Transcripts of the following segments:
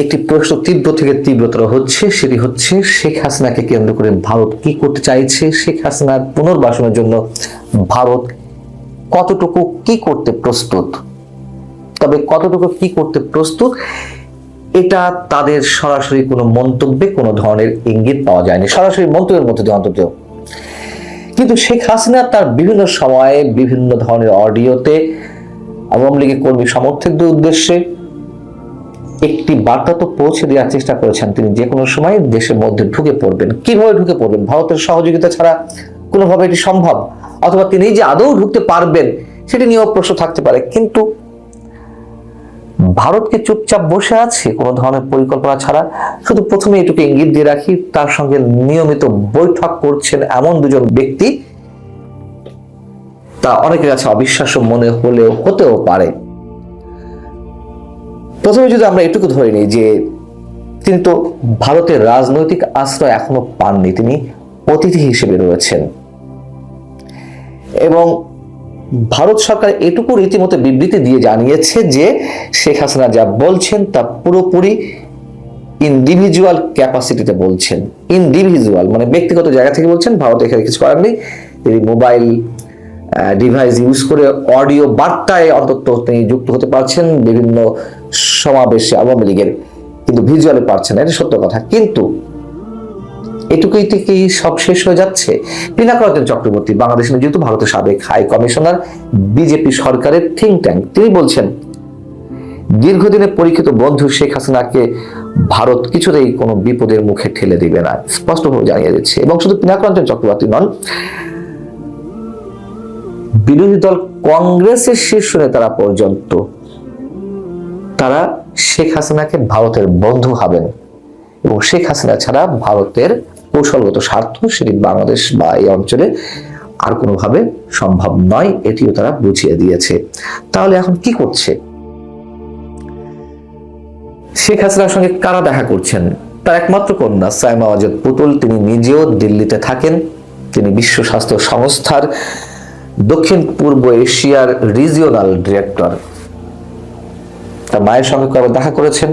একটি প্রশ্ন তীব্র থেকে তীব্রতর হচ্ছে, সেটি হচ্ছে, শেখ হাসিনাকে কেন্দ্র করে ভারত কি করতে চাইছে? শেখ হাসিনার পুনর্বাসনের জন্য ভারত কতটুকু কি করতে প্রস্তুত? তবে কতটুকু কি করতে প্রস্তুত, এটা তাদের সরাসরি কোনো মন্তব্যে কোনো ধরনের ইঙ্গিত পাওয়া যায়নি। সরাসরি মন্তব্যের মধ্যে দিয়ে অন্তত। কিন্তু শেখ হাসিনা তার বিভিন্ন সময়ে বিভিন্ন ধরনের অডিওতে আওয়ামী লীগের কর্মী সমর্থকদের উদ্দেশ্যে একটি বার্তা তো পৌঁছে দেওয়ার চেষ্টা করেছেন তিনি যে কোনো সময় দেশের মধ্যে ঢুকে পড়বেন। কীভাবে ঢুকে পড়বেন? ভারতের সহযোগিতা ছাড়া কোনোভাবে এটি সম্ভব? অথবা তিনি যে আদৌ ঢুকতে পারবেন, সেটি নিয়েও প্রশ্ন থাকতে পারে। কিন্তু ভারতকে চুপচাপ বসে আছে? কোনো ধরনের পরিকল্পনা ছাড়া। শুধু প্রথমে এটুকু ইঙ্গিত দিয়ে রাখি, তার সঙ্গে নিয়মিত বৈঠক করছেন এমন দুজন ব্যক্তি, তা অনেকের কাছে অবিশ্বাস্য মনে হলেও হতেও পারে। প্রথমে যদি আমরা এটুকু ধরে নিই যে তিনি তো ভারতের রাজনৈতিক আশ্রয় এখনও পাননি, তিনি অতিথি হিসেবে রয়েছেন। এবং ভারত সরকার এটুকু রীতিমতো বিবৃতি দিয়ে জানিয়েছে যে শেখ হাসিনা যা বলছেন তা পুরোপুরি ইন্ডিভিজুয়াল ক্যাপাসিটিতে বলছেন। ইন্ডিভিজুয়াল মানে ব্যক্তিগত জায়গা থেকে বলছেন, ভারত এখানে কিছু করার নেই। তিনি মোবাইল ডিভাইস ইউজ করে অডিও বার্তায় অন্তত তিনি যুক্ত হতে পারছেন। বিভিন্ন সমাবেশে আওয়ামী লীগের, কিন্তু ভিজুয়ালে পারছেন না, এটা সত্য কথা। কিন্তু এটুকুই থেকে সব শেষ হয়ে যাচ্ছে? পিনাকরঞ্জন চক্রবর্তী, বাংলাদেশে যেহেতু ভারতের সাবেক হাই কমিশনার, বিজেপি সরকারের থিঙ্ক ট্যাঙ্ক তিনি বলছেন দীর্ঘদিনের পরীক্ষিত বন্ধু শেখ হাসিনাকে ভারত কিছুতেই কোনো বিপদের মুখে ঠেলে দিবে না, স্পষ্টভাবে জানিয়ে দিচ্ছে। এবং শুধু পিনাকরঞ্জন চক্রবর্তী নন, বিরোধী দল কংগ্রেসের শীর্ষ নেতারা পর্যন্ত তারা শেখ হাসিনাকে ভারতের বন্ধু হবেন এবং শেখ হাসিনা ছাড়া ভারতের কৌশলগত স্বার্থ সেটি বাংলাদেশ বা এই অঞ্চলে আর কোনোভাবে সম্ভব নয়, এটিও তারা বুঝিয়ে দিয়েছে। তাহলে এখন কি করছে? শেখ হাসিনার সঙ্গে কারা দেখা করছেন? তার একমাত্র কন্যা সাইমা ওয়াজেদ পুতুল, তিনি নিজেও দিল্লিতে থাকেন। তিনি বিশ্ব স্বাস্থ্য সংস্থার দক্ষিণ পূর্ব এশিয়ার রিজিওনাল ডিরেক্টর। তার মায়ের সঙ্গে কবে দেখা করেছেন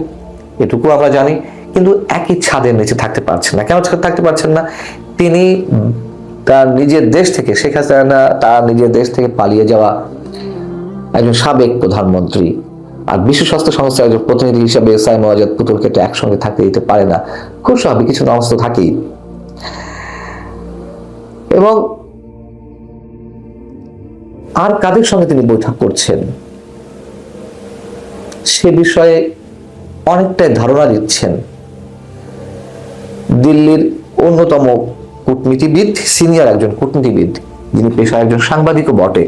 এটুকু আমরা জানি, কিন্তু একই ছাদের নিচে থাকতে পারছেন না। কেন থাকতে পারছেন না? তিনি তার নিজের দেশ থেকে, শেখ হাসিনা তার নিজের দেশ থেকে পালিয়ে যাওয়া একজন সাবেক প্রধানমন্ত্রী আর বিশ্ব স্বাস্থ্য সংস্থার একজন প্রতিনিধি হিসাবে সাইম আজাদ পুতুলকে তো একসঙ্গে থাকতে দিতে পারে না। খুব স্বাভাবিক, কিছু অবস্থা থাকেই। এবং আর কাদের সঙ্গে তিনি বৈঠক করছেন? সে বিষয়ে অনেকটাই ধারণা দিচ্ছেন দিল্লির অন্যতম কূটনীতিবিদ, সিনিয়র একজন কূটনীতিবিদ, যিনি পেশায় একজন সাংবাদিকও বটে,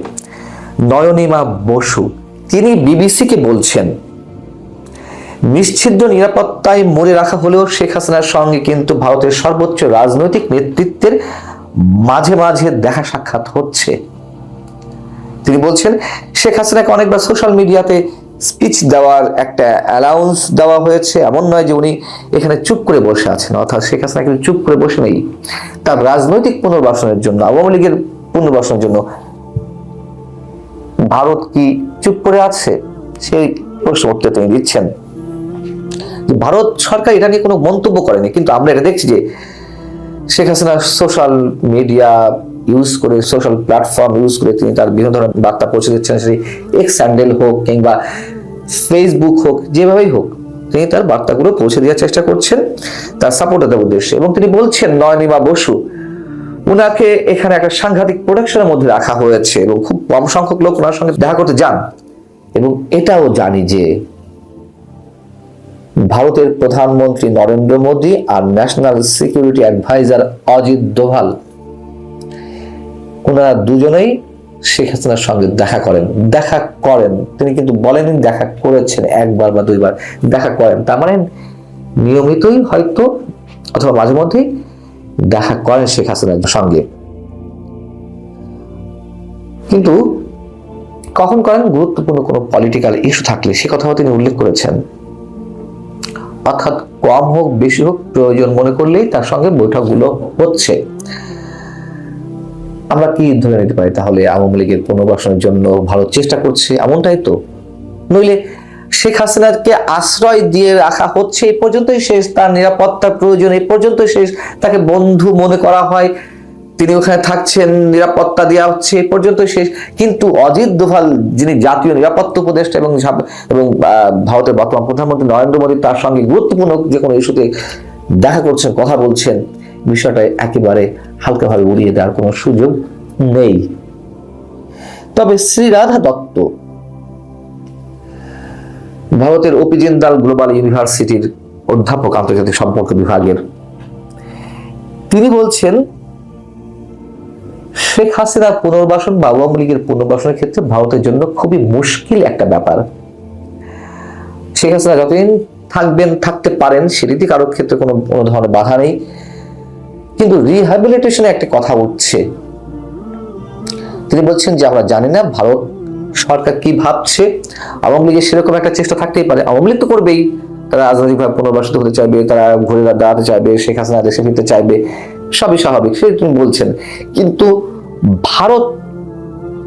নয়নিমা বসু। তিনি বিবিসিকে বলছেন নিশ্চিদ্র নিরাপত্তায় মরে রাখা হলেও শেখ হাসিনার সঙ্গে কিন্তু ভারতের সর্বোচ্চ রাজনৈতিক নেতৃত্বের মাঝে মাঝে দেখা সাক্ষাৎ হচ্ছে। তিনি বলছেন, শেখ হাসিনাকে অনেকবার সোশ্যাল মিডিয়াতে স্পিচ দেওয়ার একটা অ্যালাউন্স দেওয়া হয়েছে। এমন নয় যে উনি এখানে চুপ করে বসে আছেন, অর্থাৎ শেখ হাসিনা কিন্তু চুপ করে বসে নেই। তার রাজনৈতিক পুনর্বাসনের জন্য, আওয়ামী লীগের পুনর্বাসনের জন্য ভারত কি চুপ করে আছে? সেই প্রশ্ন উত্তর তিনি দিচ্ছেন। ভারত সরকার এটা নিয়ে কোনো মন্তব্য করেনি, কিন্তু আমরা এটা দেখছি যে Sheikh Hasina social media use করে সোশ্যাল প্ল্যাটফর্ম ইউজ করে তিনি তার বিভিন্ন ধরনের বার্তা পৌঁছে দিচ্ছেন, সেই এক্স স্যান্ডেল হোক কিংবা ফেসবুক হোক, যেভাবেই হোক, তিনি তার বার্তাগুলো পৌঁছে দেওয়ার চেষ্টা করছেন, তার সাপোর্টারদের উদ্দেশ্যে। এবং তিনি বলছেন, নয়নিমা বসু, উনাকে এখানে একটা সাংঘাতিক প্রোডাকশনের মধ্যে রাখা হয়েছে এবং খুব কম সংখ্যক লোক ওনার সঙ্গে দেখা করতে যান। এবং এটাও জানি যে ভারতের প্রধানমন্ত্রী নরেন্দ্র মোদী আর national security adviser Ajit Doval ওনারা দুজনেই শেখ হাসিনার সঙ্গে দেখা করেন। দেখা করেন। তিনি কিন্তু বলেননি দেখা করেছেন একবার বা দুইবার। দেখা করেন। তার মানে নিয়মিতই হয়তো অথবা মাঝে মধ্যেই দেখা করেন শেখ হাসিনার সঙ্গে। কিন্তু কখন করেন গুরুত্বপূর্ণ কোনো পলিটিক্যাল ইস্যু থাকলে সে কথাও তিনি উল্লেখ করেছেন। অর্থাৎ কম হোক, বেশি হোক, প্রয়োজন মনে করলেই তার সঙ্গে বৈঠকগুলো হচ্ছে। আমরা কি ধরে নিতে পারি? তাহলে আওয়ামী লীগের পুনর্বাসনের জন্য ভারত চেষ্টা করছে এমনটাই তো। নইলে শেখ হাসিনাকে আশ্রয় দিয়ে রাখা হচ্ছে এ পর্যন্তই শেষ, তার নিরাপত্তার প্রয়োজন এ পর্যন্তই শেষ, তাকে বন্ধু মনে করা হয়। তিনি ওখানে থাকছেন, নিরাপত্তা দেওয়া হচ্ছে এই পর্যন্তই শেষ। কিন্তু অজিত দোভাল, যিনি জাতীয় নিরাপত্তা উপদেষ্টা এবং এবং ভারতের বর্তমান প্রধানমন্ত্রী নরেন্দ্র মোদী, তার সঙ্গে গুরুত্বপূর্ণ যে কোনো ইস্যুতে দেখা করছেন, কথা বলছেন, বিষয়টা একেবারে হালকাভাবে উড়িয়ে দেওয়ার কোনো সুযোগ নেই। তবে শ্রী রাধা দত্ত ভারতের ওপি জিন্দাল গ্লোবাল ইউনিভার্সিটির অধ্যাপক আন্তর্জাতিক সম্পর্ক বিভাগের। তিনি বলছেন, শেখ হাসিনার পুনর্বাসন বা আওয়ামী লীগের পুনর্বাসনের ক্ষেত্রে ভারতের জন্য খুবই মুশকিল একটা ব্যাপার। শেখ হাসিনা যতদিন থাকবেন, থাকতে পারেন সেটিতে কারোর ক্ষেত্রে কোনো কোনো ধরনের বাধা নেই। কিন্তু রিহ্যাবিলিটেশনে একটা কথা উঠছে। তিনি বলছেন যে, আমরা জানি না, ভারত সরকার কি ভাবছে। আওয়ামী লীগের সেরকম একটা চেষ্টা থাকতেই পারে। আওয়ামী লীগ তো করবেই। তারা রাজনৈতিকভাবে পুনর্বাসিত হতে চাইবে, তারা ঘুরে দাঁড়াতে চাইবে, শেখ হাসিনা দেশে ফিরতে চাইবে, সবই স্বাভাবিক সে তিনি বলছেন। কিন্তু ভারত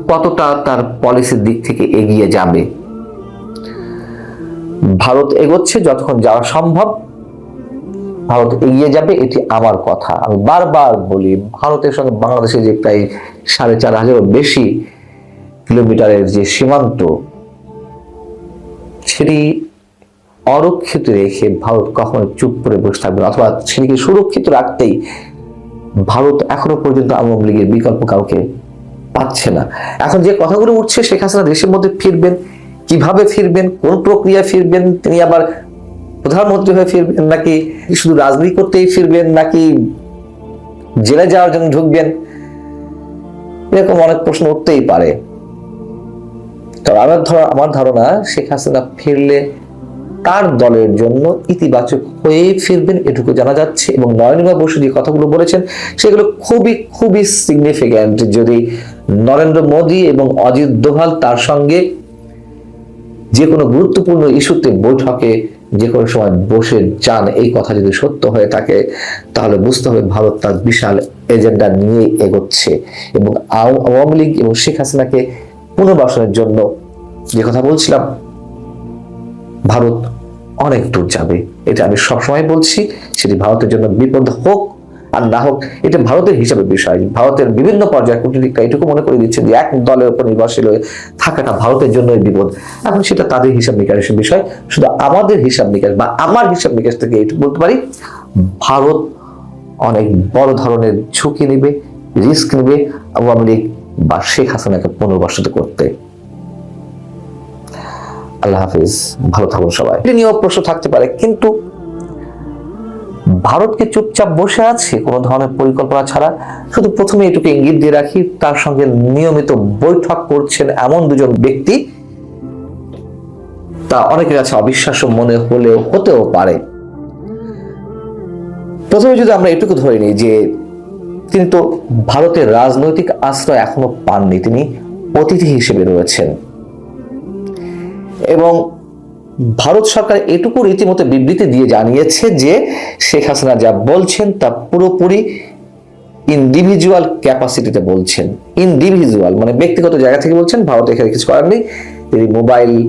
কতটা তার পলিসির দিক থেকে এগিয়ে যাবে? ভারত এগোচ্ছে যতক্ষণ যাওয়া সম্ভব। ভারত এগিয়ে যাবে, এটি আমার কথা। আমি বারবার বলি, ভারতের সঙ্গে বাংলাদেশের যে প্রায় সাড়ে চার হাজারের বেশি কিলোমিটারের যে সীমান্ত, সেটি অরক্ষিত রেখে ভারত কখনো চুপ করে বসে থাকবে না, অথবা সেটিকে সুরক্ষিত রাখতেই ভারত এখনও পর্যন্ত আওয়ামী লীগের বিকল্প কাউকে পাচ্ছে না। এখন যে কথাগুলো উঠছে, শেখ হাসিনা দেশের মধ্যে ফিরবেন, কীভাবে ফিরবেন, কোন প্রক্রিয়ায় ফিরবেন, তিনি আবার প্রধানমন্ত্রী হয়ে ফিরবেন নাকি শুধু রাজনীতি করতেই ফিরবেন নাকি জেলে যাওয়ার জন্য ঢুকবেন? এরকম অনেক প্রশ্ন উঠতেই পারে। তবে আমার ধর, আমার ধারণা শেখ হাসিনা ফিরলে তার দলের জন্য ইতিবাচক হয়ে ফিরবেন, এটুকু জানা যাচ্ছে। এবং নরেন্দ্র বসু যে কথাগুলো বলেছেন, সেগুলো খুবই খুবই সিগনিফিক্যান্ট যদি নরেন্দ্র মোদী এবং অজিত দোভাল তার সঙ্গে যে কোনো গুরুত্বপূর্ণ ইস্যুতে বৈঠকে যে কোনো সময় বসে যান, এই কথা যদি সত্য হয়ে থাকে, তাহলে বুঝতে হবে ভারত তার বিশাল এজেন্ডা নিয়ে এগোচ্ছে এবং আও- আওয়ামী লীগ এবং শেখ হাসিনাকে পুনর্বাসনের জন্য যে কথা বলছিলাম, ভারত অনেক দূর যাবে। এটা আমি সবসময় বলছি, সেটি ভারতের জন্য বিপদ হোক আর না হোক, এটা ভারতের হিসাবে বিষয়। ভারতের বিভিন্ন পর্যায়ে কূটনীতিকরা এটুকু মনে করে দিচ্ছেন যে এক দলের উপর নির্ভরশীল হয়ে থাকাটা ভারতের জন্যই বিপদ। এখন সেটা তাদের হিসাব নিকাশের বিষয়। শুধু আমাদের হিসাব নিকাশ বা আমার হিসাব নিকাশ থেকে এইটুকু বলতে পারি, ভারত অনেক বড় ধরনের ঝুঁকি নেবে, রিস্ক নেবে আওয়ামী লীগ বা শেখ হাসিনাকে পুনর্বাসিত করতে। আল্লাহ হাফিজ, ভালো থাকুন সবাই। নিয়েও প্রশ্ন থাকতে পারে, কিন্তু ভারতকে চুপচাপ বসে আছে কোনো ধরনের পরিকল্পনা ছাড়া। শুধু প্রথমে এটুকু ইঙ্গিত দিয়ে রাখি, তার সঙ্গে নিয়মিত বৈঠক করছেন এমন দুজন ব্যক্তি, তা অনেকের কাছে অবিশ্বাস্য মনে হলেও হতেও পারে। প্রথমে যদি আমরা এটুকু ধরে নিই যে, তিনি তো ভারতের রাজনৈতিক আশ্রয় এখনও পাননি, তিনি অতিথি হিসেবে রয়েছেন। এবং ভারত সরকার এটুকু রীতিমতো বিবৃতি দিয়ে জানিয়েছে যে শেখ হাসিনা যা বলছেন তা পুরোপুরি ইন্ডিভিজুয়াল ক্যাপাসিটিতে বলছেন। ইন্ডিভিজুয়াল মানে ব্যক্তিগত জায়গা থেকে বলছেন, ভারত এখানে কিছু করার নেই। তিনি মোবাইল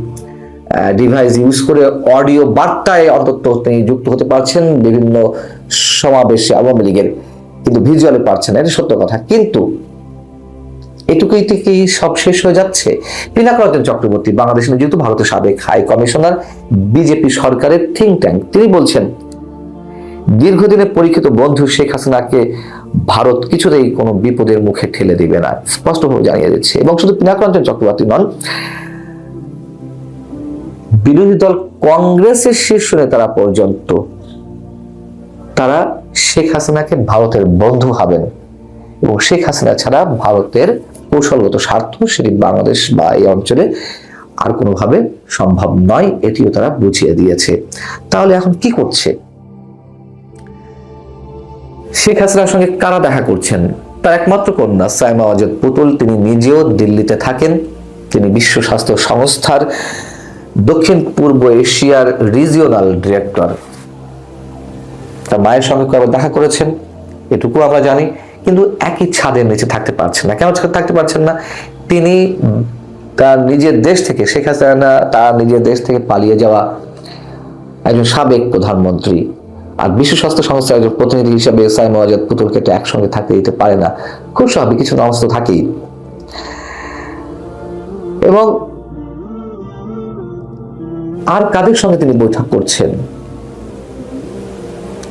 ডিভাইস ইউজ করে অডিও বার্তায় অন্তত তিনি যুক্ত হতে পারছেন বিভিন্ন সমাবেশে আওয়ামী লীগের। কিন্তু ভিজুয়ালে পারছেন এটা সত্য কথা। কিন্তু এটুকুই কি সব শেষ হয়ে যাচ্ছে? পিনাকরঞ্জন চক্রবর্তী বাংলাদেশ যেহেতু ভারতের সাবেক হাই কমিশনার, বিজেপি সরকারের থিঙ্ক ট্যাঙ্ক তিনি বলছেন, দীর্ঘদিনের পরীক্ষিত বন্ধু শেখ হাসিনাকে ভারত কিছুতেই কোনো বিপদের মুখে ঠেলে দিবে না, স্পষ্টভাবে জানিয়ে দিচ্ছে। এবং শুধু পিনাকরঞ্জন চক্রবর্তী নন, বিরোধী দল কংগ্রেসের শীর্ষ নেতারা পর্যন্ত, তারা শেখ হাসিনাকে ভারতের বন্ধু হবেন এবং শেখ হাসিনা ছাড়া ভারতের কৌশলগত স্বার্থ সেটি বাংলাদেশ বা এই অঞ্চলে আর কোনোভাবে সম্ভব নয়, এটিও তারা বুঝিয়ে দিয়েছে। তাহলে এখন কি করছে? শেখ হাসিনার সঙ্গে কারা দেখা করছেন? তার একমাত্র কন্যা সাইমা অজেদ পুতুল, তিনি নিজেও দিল্লিতে থাকেন। তিনি বিশ্ব স্বাস্থ্য সংস্থার দক্ষিণ পূর্ব এশিয়ার রিজিওনাল ডিরেক্টর। তার মায়ের সঙ্গে কবে দেখা করেছেন? এটুকু আমরা জানি। কিন্তু একই ছাদের নিচে থাকতে পারছেন না। কেন থাকতে পারছেন না? তিনি তার নিজের দেশ থেকে শেখ হাসিনা তার নিজের দেশ থেকে পালিয়ে যাওয়া একজন সাবেক প্রধানমন্ত্রী আর বিশ্ব স্বাস্থ্য সংস্থার একজন প্রতিনিধি হিসেবে সাইম আজাদ পুতুলকে তো একসঙ্গে থাকতে দিতে পারে না। খুব স্বাভাবিক, কিছু তো থাকেই। এবং আর কাদের সঙ্গে তিনি বৈঠক করছেন?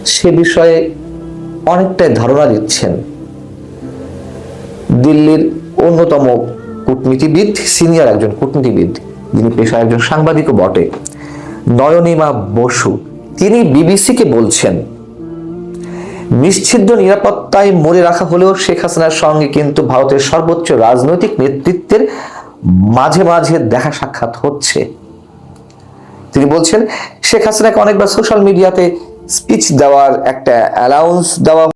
সে বিষয়ে অনেকটাই ধারণা দিচ্ছেন। দিল্লির অন্যতম কূটনীতিবিদ, সিনিয়র একজন কূটনীতিবিদ, যিনি পেশায় একজন সাংবাদিকও বটে, নয়নিমা বসু। তিনি বিবিসিকে বলছেন নিশ্চিদ্র নিরাপত্তায় মরে রাখা হলেও শেখ হাসিনার সঙ্গে কিন্তু ভারতের সর্বোচ্চ রাজনৈতিক নেতৃত্বের মাঝে মাঝে দেখা সাক্ষাৎ হচ্ছে। তিনি বলছেন, শেখ হাসিনাকে অনেকবার সোশ্যাল মিডিয়াতে স্পিচ দেওয়ার একটা অ্যালাউন্স দেওয়া